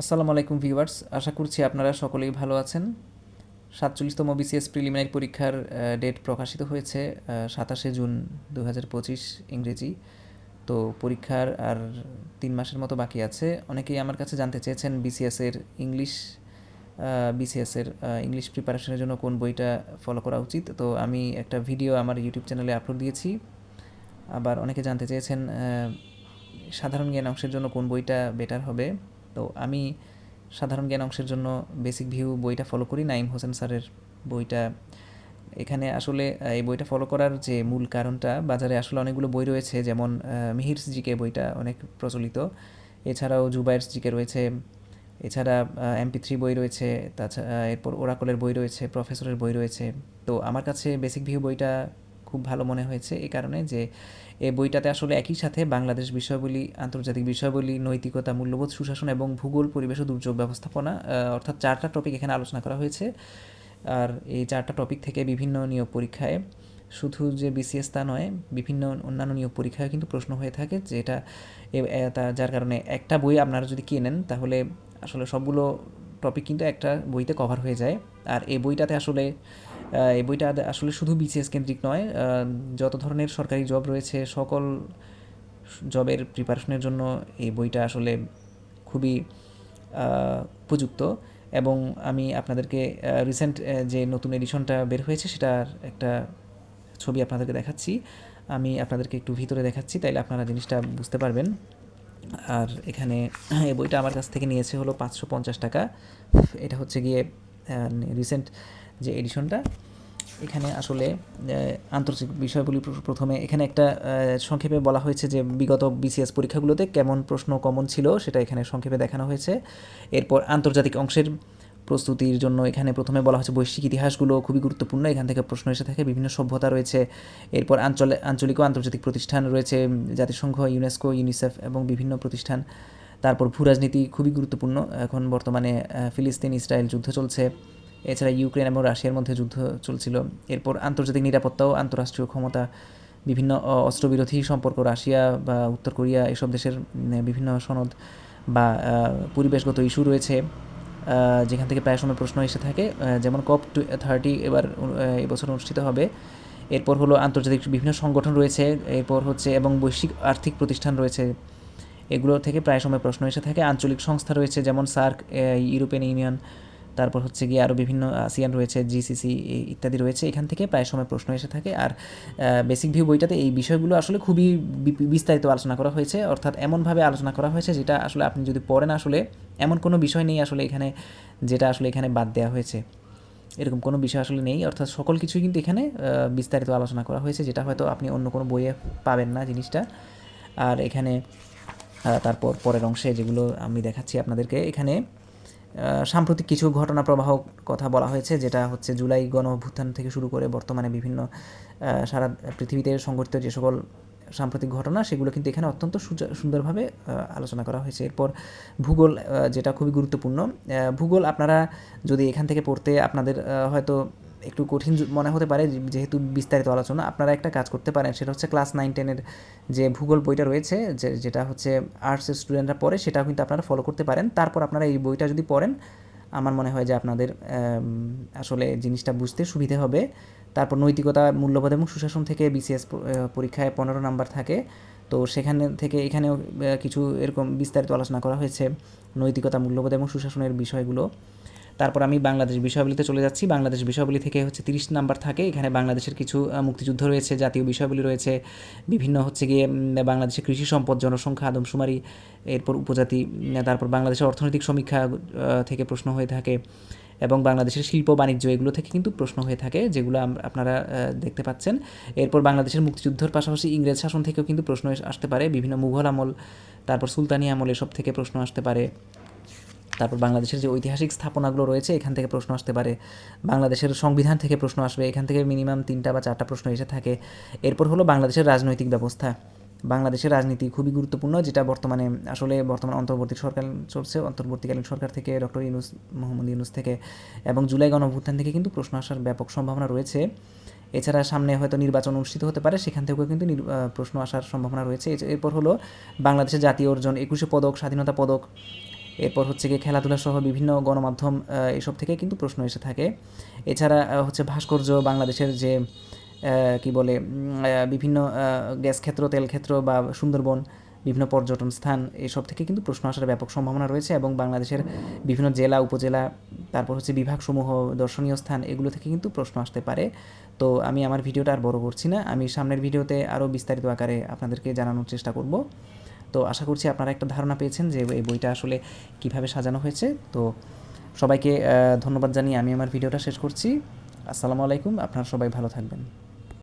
আসসালামু আলাইকুম ভিউয়ার্স, আশা করছি আপনারা সকলেই ভালো আছেন। সাতচল্লিশতম বিসিএস প্রিলিমিনারি পরীক্ষার ডেট প্রকাশিত হয়েছে সাতাশে জুন দু হাজার পঁচিশ ইংরেজি। তো পরীক্ষার আর তিন মাসের মতো বাকি আছে। অনেকেই আমার কাছে জানতে চেয়েছেন বিসিএসের ইংলিশ বিসিএসের ইংলিশ প্রিপারেশনের জন্য কোন বইটা ফলো করা উচিত। তো আমি একটা ভিডিও আমার ইউটিউব চ্যানেলে আপলোড দিয়েছি। আবার অনেকে জানতে চেয়েছেন সাধারণ জ্ঞান অংশের জন্য কোন বইটা বেটার হবে। তো আমি সাধারণ জ্ঞান অংশের জন্য বেসিক ভিউ বইটা ফলো করি নাইম হোসেন স্যারের বইটা। এখানে আসলে এই বইটা ফলো করার যে মূল কারণটা বাজারে আসলে অনেকগুলো বই রয়েছে যেমন আহ, মিহিরস জিকে বইটা অনেক প্রচলিত। এছাড়াও জুবাইরস জিকে রয়েছে এছাড়া এমপি থ্রি বই রয়েছে তাছাড়া এরপর ওরাকলের বই রয়েছে প্রফেসরের বই রয়েছে। তো আমার কাছে বেসিক ভিউ বইটা খুব ভালো মনে হয়েছে এই কারণে যে এই বইটাতে আসলে একই সাথে বাংলাদেশ বিষয়বলী, আন্তর্জাতিক বিষয়বলী, নৈতিকতা, মূল্যবোধ, সুশাসন এবং ভূগোল, পরিবেশ ও দুর্যোগ ব্যবস্থাপনা অর্থাৎ চারটা টপিক এখানে আলোচনা করা হয়েছে। আর এই চারটা টপিক থেকে বিভিন্ন নিয়োগ পরীক্ষায়, শুধু যে বিসিএস তা নয়, বিভিন্ন অন্যান্য নিয়োগ পরীক্ষায় কিন্তু প্রশ্ন হয়ে থাকে যেটা এ- এ- তা- যার কারণে একটা বই আপনারা যদি কেনেন তাহলে আসলে সবগুলো টপিক কিন্তু একটা বইতে কভার হয়ে যায়। আর এই বইটাতে আসলে এই বইটা আসলে শুধু বিসিএস কেন্দ্রিক নয় যত ধরনের সরকারি জব রয়েছে, সকল জবের প্রিপারেশনের জন্য এই বইটা আসলে খুবই উপযুক্ত। এবং আমি আপনাদেরকে রিসেন্ট যে নতুন এডিশনটা বের হয়েছে, সেটার একটা ছবি আপনাদেরকে দেখাচ্ছি। আমি আপনাদেরকে একটু ভিতরে দেখাচ্ছি, তাইলে আপনারা জিনিসটা বুঝতে পারবেন। আর এখানে এই বইটা আমার কাছ থেকে নিয়েছে হলো পাঁচশো পঞ্চাশ টাকা। এটা হচ্ছে গিয়ে রিসেন্ট যে এডিশনটা এখানে আসলে আন্তর্জাতিক বিষয়গুলি প্রথমে এখানে একটা সংক্ষেপে বলা হয়েছে যে বিগত বিসিএস পরীক্ষাগুলোতে কেমন প্রশ্ন কমন ছিল সেটা এখানে সংক্ষেপে দেখানো হয়েছে। এরপর আন্তর্জাতিক অংশের প্রস্তুতির জন্য এখানে প্রথমে বলা হয়েছে বৈশ্বিক ইতিহাসগুলো খুবই গুরুত্বপূর্ণ, এখান থেকে প্রশ্ন এসে থাকে, বিভিন্ন সভ্যতা রয়েছে। এরপর আঞ্চলে, আঞ্চলিক ও আন্তর্জাতিক প্রতিষ্ঠান রয়েছে জাতিসংঘ, ইউনেস্কো, ইউনিসেফ এবং বিভিন্ন প্রতিষ্ঠান। তারপর ভূ রাজনীতি খুবই গুরুত্বপূর্ণ। এখন বর্তমানে ফিলিস্তিন, ইসরায়েল যুদ্ধ চলছে। এছাড়া ইউক্রেন এবং রাশিয়ার মধ্যে যুদ্ধ চলছিল। এরপর আন্তর্জাতিক নিরাপত্তা ও আন্তঃরাষ্ট্রীয় ক্ষমতা, বিভিন্ন অস্ত্রবিরোধী সম্পর্ক, রাশিয়া বা উত্তর কোরিয়া, এসব দেশের বিভিন্ন সনদ বা পরিবেশগত ইস্যু রয়েছে। যেখান থেকে প্রায় সময় প্রশ্ন এসে থাকে যেমন কপ টু থার্টি এবার এবছর অনুষ্ঠিত হবে। এরপর হলো আন্তর্জাতিক বিভিন্ন সংগঠন রয়েছে। এরপর হচ্ছে, এবং বৈশ্বিক আর্থিক প্রতিষ্ঠান রয়েছে। এগুলো থেকে প্রায় সময় প্রশ্ন এসে থাকে। আঞ্চলিক সংস্থা রয়েছে যেমন সার্ক ইউরোপিয়ান ইউনিয়ন, তারপর হচ্ছে গিয়ে আরও বিভিন্ন আসিয়ান রয়েছে, জিসিসি ইত্যাদি রয়েছে। এখান থেকে প্রায় সময় প্রশ্ন এসে থাকে। আর বেসিক ভিউ বইটাতে এই বিষয়গুলো আসলে খুবই বিস্তারিত আলোচনা করা হয়েছে। অর্থাৎ এমনভাবে আলোচনা করা হয়েছে যেটা আসলে আপনি যদি পড়েন আসলে এমন কোনো বিষয় নেই আসলে এখানে যেটা আসলে এখানে বাদ দেওয়া হয়েছে। এরকম কোনো বিষয় আসলে নেই। অর্থাৎ সকল কিছুই কিন্তু এখানে বিস্তারিত আলোচনা করা হয়েছে। যেটা হয়তো আপনি অন্য কোনো বইয়ে পাবেন না জিনিসটা। আর এখানে তারপর পরের অংশে যেগুলো আমি দেখাচ্ছি আপনাদেরকে, এখানে সাম্প্রতিক কিছু ঘটনা প্রবাহ কথা বলা হয়েছে, যেটা হচ্ছে জুলাই গণ অভ্যুত্থান থেকে শুরু করে বর্তমানে বিভিন্ন সারা পৃথিবীতে সংঘটিত যে সকল সাম্প্রতিক ঘটনা, সেগুলো কিন্তু এখানে অত্যন্ত সুন্দরভাবে আলোচনা করা হয়েছে। এরপর ভূগোল যেটা খুবই গুরুত্বপূর্ণ ভূগোল আপনারা যদি এখান থেকে পড়তে আপনাদের হয়তো একটু কঠিন মনে হতে পারে যেহেতু বিস্তারিত আলোচনা। আপনারা একটা কাজ করতে পারেন, সেটা হচ্ছে ক্লাস নাইন, টেনের যে ভূগোল বইটা রয়েছে, যে যেটা হচ্ছে আর্টসের স্টুডেন্টরা পড়ে, সেটাও কিন্তু আপনারা ফলো করতে পারেন। তারপর আপনারা এই বইটা যদি পড়েন, আমার মনে হয় যে আপনাদের আসলে জিনিসটা বুঝতে সুবিধে হবে। তারপর নৈতিকতা, মূল্যবোধ এবং সুশাসন থেকে বিসিএস পরীক্ষায় পনেরো নাম্বার থাকে। তো সেখানে থেকে, এখানেও কিছু এরকম বিস্তারিত আলোচনা করা হয়েছে, নৈতিকতা, মূল্যবোধ এবং সুশাসনের বিষয়গুলো। তারপর আমি বাংলাদেশ বিষয়াবলিতে চলে যাচ্ছি। বাংলাদেশ বিষয়াবলি থেকে হচ্ছে তিরিশ নাম্বার থাকে। এখানে বাংলাদেশের কিছু মুক্তিযুদ্ধ রয়েছে, জাতীয় বিষয়াবলী রয়েছে, বিভিন্ন হচ্ছে গিয়ে বাংলাদেশের কৃষি সম্পদ, জনসংখ্যা, আদমশুমারি, এরপর উপজাতি তারপর বাংলাদেশের অর্থনৈতিক সমীক্ষা থেকে প্রশ্ন হয়ে থাকে এবং বাংলাদেশের শিল্প, বাণিজ্য এগুলো থেকে কিন্তু প্রশ্ন হয়ে থাকে, যেগুলো আপনারা দেখতে পাচ্ছেন। এরপর বাংলাদেশের মুক্তিযুদ্ধের পাশাপাশি ইংরেজ শাসন থেকেও কিন্তু প্রশ্ন আসতে পারে। বিভিন্ন মুঘল আমল, তারপর সুলতানি আমল এসব থেকে প্রশ্ন আসতে পারে। তারপর বাংলাদেশের যে ঐতিহাসিক স্থাপনাগুলো রয়েছে, এখান থেকে প্রশ্ন আসতে পারে। বাংলাদেশের সংবিধান থেকে প্রশ্ন আসবে। এখান থেকে মিনিমাম তিনটা বা চারটা প্রশ্ন এসে থাকে। এরপর হলো বাংলাদেশের রাজনৈতিক ব্যবস্থা। বাংলাদেশের রাজনীতি খুবই গুরুত্বপূর্ণ, যেটা বর্তমানে আসলে বর্তমান অন্তর্বর্তী সরকার চলছে। অন্তর্বর্তীকালীন সরকার থেকে ডক্টর ইউনুস, মোহাম্মদ ইউনুস থেকে এবং জুলাই গণঅভ্যুত্থান থেকে কিন্তু প্রশ্ন আসার ব্যাপক সম্ভাবনা রয়েছে। এছাড়া সামনে হয়তো নির্বাচন অনুষ্ঠিত হতে পারে, সেখান থেকেও কিন্তু প্রশ্ন আসার সম্ভাবনা রয়েছে। এরপর হলো বাংলাদেশের জাতীয় অর্জন, একুশে পদক, স্বাধীনতা পদক এরপর হচ্ছে গিয়ে খেলাধুলা সহ বিভিন্ন গণমাধ্যম এসব থেকে কিন্তু প্রশ্ন এসে থাকে। এছাড়া হচ্ছে ভাস্কর্য, বাংলাদেশের যে কি বলে বিভিন্ন গ্যাস ক্ষেত্র, তেল ক্ষেত্র বা সুন্দরবন, বিভিন্ন পর্যটন স্থান, এসব থেকে কিন্তু প্রশ্ন আসার ব্যাপক সম্ভাবনা রয়েছে এবং বাংলাদেশের বিভিন্ন জেলা, উপজেলা, তারপর হচ্ছে বিভাগসমূহ, দর্শনীয় স্থান, এগুলো থেকে কিন্তু প্রশ্ন আসতে পারে। তো আমি আমার ভিডিওটা আর বড় করছি না। আমি সামনের ভিডিওতে আরও বিস্তারিত আকারে আপনাদেরকে জানানোর চেষ্টা করব। তো আশা করছি আপনারা একটা ধারণা পেয়েছেন যে এই বইটা আসলে কীভাবে সাজানো হয়েছে। তো সবাইকে ধন্যবাদ জানিয়ে আমি আমার ভিডিওটা শেষ করছি। আসসালামু আলাইকুম, আপনারা সবাই ভালো থাকবেন।